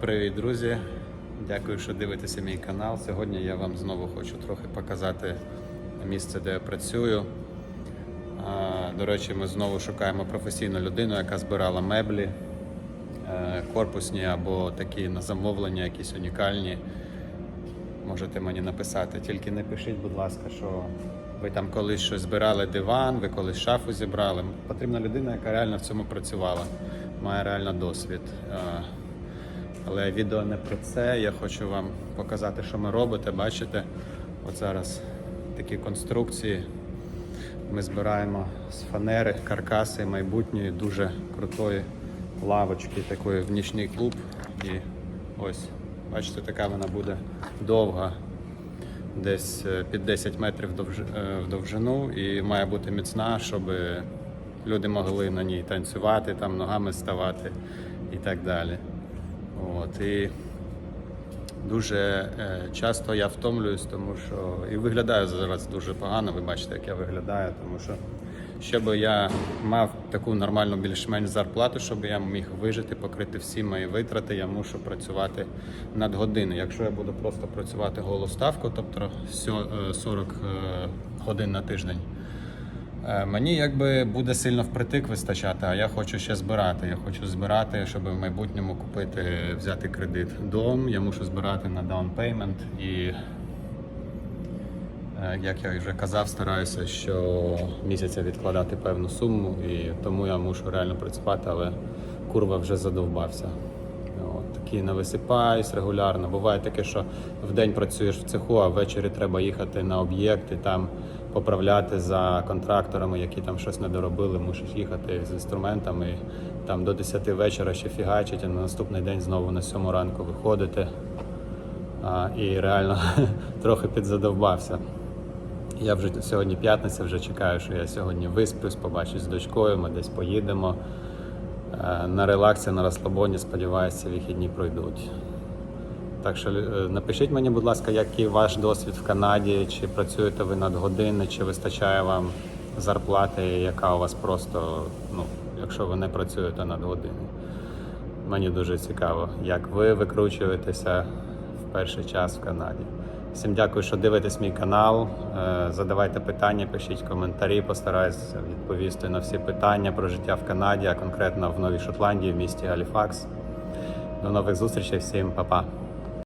Привіт, друзі! Дякую, що дивитеся мій канал. Сьогодні я вам знову хочу трохи показати місце, де я працюю. До речі, ми знову шукаємо професійну людину, яка збирала меблі, е, корпусні або такі на замовлення, якісь унікальні. Можете мені написати. Тільки не пишіть, будь ласка, що ви там колись щось збирали диван, ви колись шафу зібрали. Потрібна людина, яка реально в цьому працювала, має реально досвід. Але відео не про це. Я хочу вам показати, що ми робите. Бачите, от зараз такі конструкції. Ми збираємо з фанери, каркаси майбутньої, дуже крутої лавочки, такої в нічний клуб. І ось, бачите, така вона буде довга, десь е, під 10 метрів е, в довжину і має бути міцна, щоб люди могли на ній танцювати, там ногами ставати і так далі. От, і Дуже е, часто я втомлююсь, тому що і виглядаю зараз дуже погано. Ви бачите, як я виглядаю, тому що щоб я мав таку нормальну більш-менш зарплату, щоб я міг вижити, покрити всі мої витрати, я мушу працювати над години. Якщо я буду просто працювати голу ставку, тобто е, 40 е, годин на тиждень. Е, Мені якби буде сильно впритик вистачати, а я хочу ще збирати. Я хочу збирати, щоб в майбутньому купити, взяти кредит. Дом я мушу збирати на payment і, е, як я вже казав, стараюся щомісяця відкладати певну суму, і тому я мушу реально працювати, але курва вже задовбався. От, такі не висипаюсь регулярно. Буває таке, що в день працюєш в цеху, а ввечері треба їхати на об'єкт і там поправляти за контракторами, які там щось не доробили. Мусиш їхати з інструментами. Там до 10 вечора ще фігачить, а на наступний день знову на 7 ранку виходити. А, і реально трохи підзадовбався. Я вже сьогодні п'ятниця, вже чекаю, що я сьогодні висплюсь, побачусь з дочкою, ми десь поїдемо. Е, На релаксі, на розслабоні, сподіваюся, вихідні пройдуть. Так що е, напишіть мені, будь ласка, який ваш досвід в Канаді, чи працюєте ви над години, чи вистачає вам зарплати, яка у вас просто, ну, якщо ви не працюєте над години. Мені дуже цікаво, як ви викручуєтеся в перший час в Канаді. Всім дякую, що дивитесь мій канал. Е, Задавайте питання, пишіть коментарі, постараюся відповісти на всі питання про життя в Канаді, а конкретно в Новій Шотландії, в місті Галіфакс. До нових зустрічей, всім па-па!